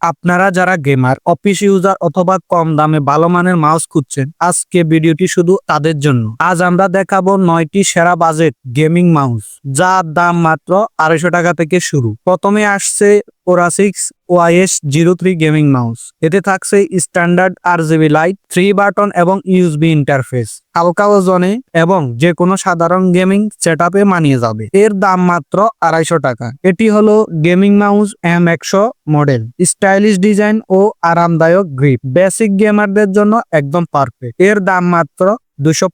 আপনারা যারা gamer office user অথবা কম দামে ভালো মানের মাউস খুঁজছেন, আজকে ভিডিওটি শুধু তাদের জন্য। আজ আমরা দেখাবো নয়টি সেরা বাজেট গেমিং মাউস যার দাম মাত্র আড়াইশো টাকা থেকে শুরু। প্রথমে আসছে ওরা six YS zero three gaming mouse. এতে থাকছে standard R GB light, three button এবং ইউএসবি ইন্টারফেস। হালকা ওজনে এবং যে কোনো সাধারণ গেমিং সেট মানিয়ে যাবে। এর দাম মাত্র আড়াইশো টাকা। এটি হলো গেমিং মাউস এম একশো মডেল। স্টাইলিশ ডিজাইন ও আরামদায়ক গ্রিপ। বেসিক গেমারদের জন্য একদম পারফেক্ট। এর দাম মাত্র দুশো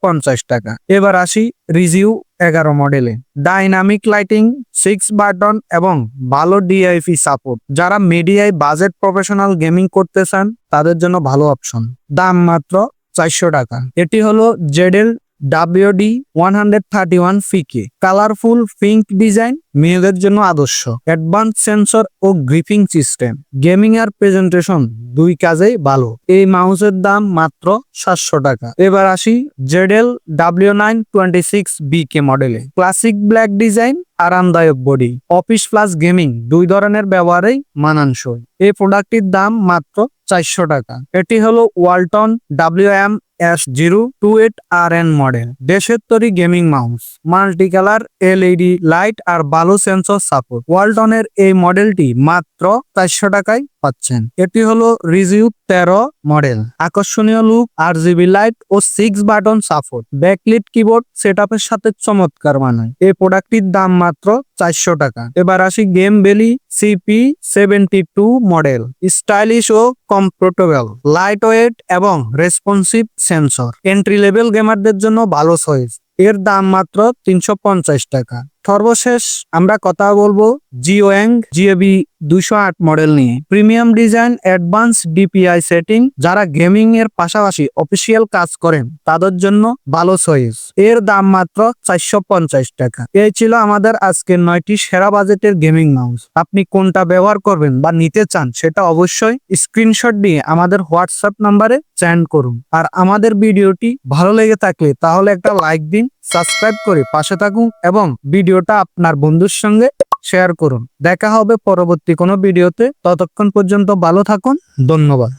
টাকা। এবার আসি রিজিউ এগারো মডেলে। ডাইনামিক লাইটিং, সিক্স বাটন এবং ভালো ডিআইপি সাপোর্ট। যারা মিডিয়ায় বাজেট প্রফেশনাল গেমিং করতে চান, তাদের জন্য ভালো অপশন। দাম মাত্র চারশো টাকা। এটি হলো Zadel W D one hundred thirty one ফিকে কালারফুল পিঙ্ক ডিজাইন মেয়েদের জন্য আদর্শ। অ্যাডভান্স সেন্সর ও গ্রিপিং সিস্টেম গেমিং আর প্রেজেন্টেশন দুই কাজেই ভালো। এই মাউসের দাম মাত্র সাতশো টাকা। এবার আসি Zadel W nine twenty six BK মডেলে ক্লাসিক ব্ল্যাক ডিজাইন আরামদায়ক বডি অফিস প্লাস গেমিং দুই ধরনের ব্যবহারেই মানানসই। এই প্রোডাক্টটির দাম মাত্র চারশো টাকা। এটি হলো Walton W M S zero two eight R N model. দেশের তৈরি gaming mouse multi colour LED light আর বালু সেন্সর সাপোর্ট। ওয়ালটনের এই মডেলটি মাত্র চারশো টাকায় পাচ্ছেন। এটি হলো রিজিউ তেরো মডেল। আকর্ষণীয় লুক আর জিবি লাইট ও six button support. Backlit keyboard set সাথে চমৎকার মানায়। এই প্রোডাক্টটির দাম মাত্র চারশো টাকা। এবার আসি গেম বেলি CP seventy two model. Stylish ও কমফোর্টেবল লাইট ওয়েট এবং রেসপন্সিভ সেন্সর এন্ট্রি লেভেল গেমারদের জন্য ভালো চয়েস এর দাম মাত্র তিনশো পঞ্চাশ টাকা। সর্বশেষ আমরা কথা বলব জিওয়াং জিএবি দুশো আট মডেল নিয়ে। Premium design advance DPI setting যারা গেমিং এর পাশাপাশি অফিসিয়াল কাজ করেন, তাদের জন্য ভালো চয়েস এর দাম মাত্র চারশো পঞ্চাশ টাকা। এই ছিল আমাদের আজকের নয়টি সেরা বাজেটের গেমিং মাউস আপনি কোনটা ব্যবহার করবেন বা নিতে চান, সেটা অবশ্যই স্ক্রিনশট দিয়ে আমাদের হোয়াটসঅ্যাপ নাম্বারে সেন্ড করুন। আর আমাদের ভিডিওটি ভালো লেগে থাকলে তাহলে একটা লাইক দিন সাবস্ক্রাইব করে পাশে থাকুন এবং ভিডিওটা আপনার বন্ধুর সঙ্গে শেয়ার করুন। দেখা হবে পরবর্তী কোনো ভিডিওতে। ততক্ষণ পর্যন্ত ভালো থাকুন। ধন্যবাদ।